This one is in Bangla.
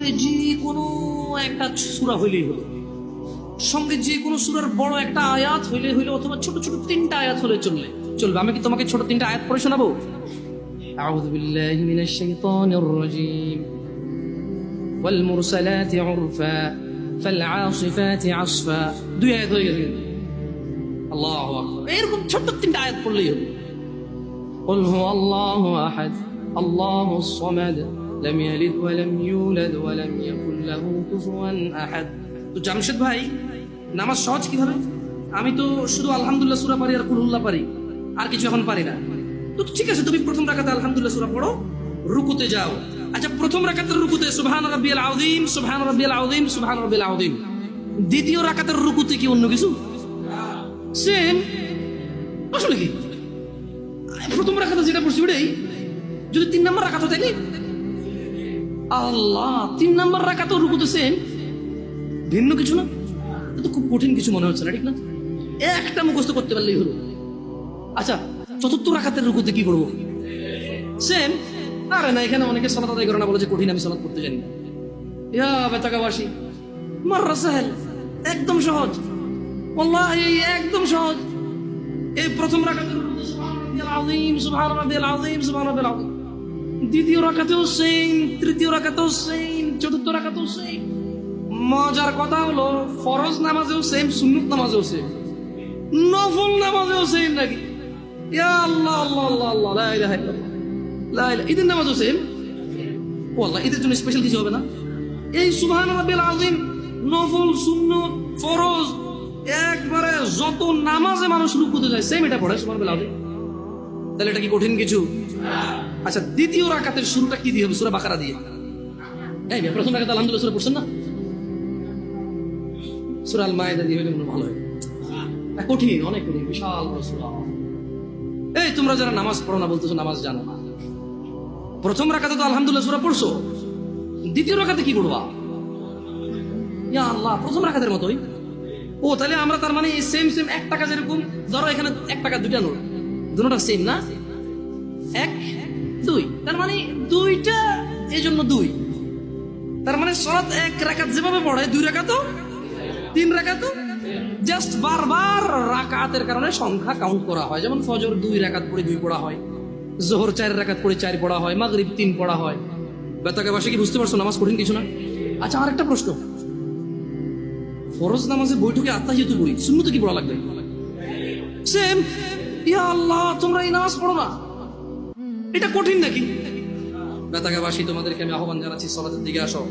যে কোনো একটা সূরা হইলেই হলো সঙ্গে যে কোনো সূরার বড় একটা আয়াত হইলে হইলে অথবা ছোট ছোট তিনটা আয়াত হলে চলবে চলবে আমি কি তোমাকে ছোট তিনটা আয়াত পড়ে শোনাবো أعوذ بالله من الشيطان الرجيم والمرسلات عرفا فالعاصفات عصفا দুই আয়াত হয়ে গেছে আল্লাহ এরকম ছোট্ট তিনটা আয়াত পড়লেই হবে قل هو الله أحد الله الصمد لم يلد ولم يولد ولم يكن له كفوا أحد তো জামশেদ ভাই নামাজ সহজ কিভাবে আমি তো শুধু আলহামদুলিল্লাহ সূরা পারি আর কুলহুল্লাহ পারি আর কিছু এখন পারি না তো ঠিক আছে তুমি প্রথম রাকাতে আলহামদুলিল্লাহ সূরা পড়ো রুকুতে যাও আচ্ছা প্রথম রাকাতের রুকুতে সুবহান রাব্বিয়াল আযীম সুবহান রাব্বিয়াল আযীম সুবহান রাব্বিয়াল আযীম দ্বিতীয় রাকাতের রুকুতে কি অন্য কিছু সেম আসলে কি প্রথম রাখাতে যেটা পড়ছি ওটাই যদি তিন নম্বর রাখাতো তাইলে আল্লাহ, তিন নম্বর রাখাতো রুকুতে সেম ভিন্ন কিছু না? তো খুব কঠিন কিছু মনে হচ্ছে না, ঠিক না? একটা মুখস্থ করতে পারলেই হলো। আচ্ছা চতুর্থ রাখাতের রুকুতে কি করব সেম আরে না, এখানে অনেকে সালাত আদায় করে না, বলে যে কঠিন, আমি সালাত করতে জানি না। ইয়া বেতাকাবাসী মাররা সাহেল, একদম সহজ। ওয়াল্লাহি, একদম সহজ। এই প্রথম রাকাতের রুকুতে সুবহানাল্লাহিল আযীম সুবহানাল্লাহিল আযীম সুবহানাল্লাহিল আযীম। দ্বিতীয় রাকাতেও সেম তৃতীয় রাকাতেও সেম চতুর্থ রাকাতেও সেম মজার কথা হলো, ফরজ নামাজেও সেম সুন্নত নামাজেও সেম নফল নামাজেও সেম নাকি? আল্লাহ আল্লাহ আল্লাহ আল্লাহ, লা ইলাহা ইল্লাল্লাহ ঈদের নামাজও সেম ও আল্লাহ ঈদের জন্য স্পেশাল কিছু হবে না? এই সুবহান রাব্বিল আযীম, নফল, সুন্নত, ফরজ, একবারে যত নামাজে মানুষ রুকুতে যায় সেম এটা পড়ে সুবহান রাব্বিল আযীম। তাহলে এটা কি কঠিন কিছু? আচ্ছা দ্বিতীয় রাকাতের শুরুটা কি দিয়ে হবে? সূরা বাকারা দিয়ে। এই প্রথম সূরা পড়ছেন না? মায়েদা দিয়ে হলে ভালো হয়। কঠিন, অনেক কঠিন, বিশাল এই, তোমরা যারা নামাজ পড়ো না, বলতেছো নামাজ জানো। না প্রথম রাকাতে তো আলহামদুলিল্লাহ সূরা পড়ছো। দ্বিতীয় রাকাতে কি পড়বা? ইয়া আল্লাহ, প্রথম রাকাতের মতোই। ও, তাহলে আমরা তার মানে সেম সেম এক টাকা যেরকম, ধরো এখানে এক টাকা দুটা নোট। দুটোটা সেম না? এক দুই। তার মানে দুইটা এই জন্য দুই। তার মানে সরাত এক রাকাত যেভাবে পড়ে, দুই রাকাতও, তিন রাকাতও জাস্ট বারবার রাকাতের কারণে সংখ্যা কাউন্ট করা হয়। যেমন ফজর দুই রাকাত পড়ে দুই পড়া হয়, জোহর চার রাকাত পড়ে চার পড়া হয়, মাগরিব তিন পড়া হয়। বেতাকে বাসে কি বুঝতে পারছ নামাজ কঠিন কিছু না? আচ্ছা আর একটা প্রশ্ন। ফরজ নামাজে বৈঠকে আত্মা যেহেতু পড়ি শূন্যতে কি পড়া লাগবে? সেম ইয়া আল্লাহ, তোমরা এই নামাজ পড়ো না। এটা কঠিন নাকি? বেতাকাবাসী তোমাদেরকে আমি আহ্বান জানাচ্ছি সলাতের দিকে আসো।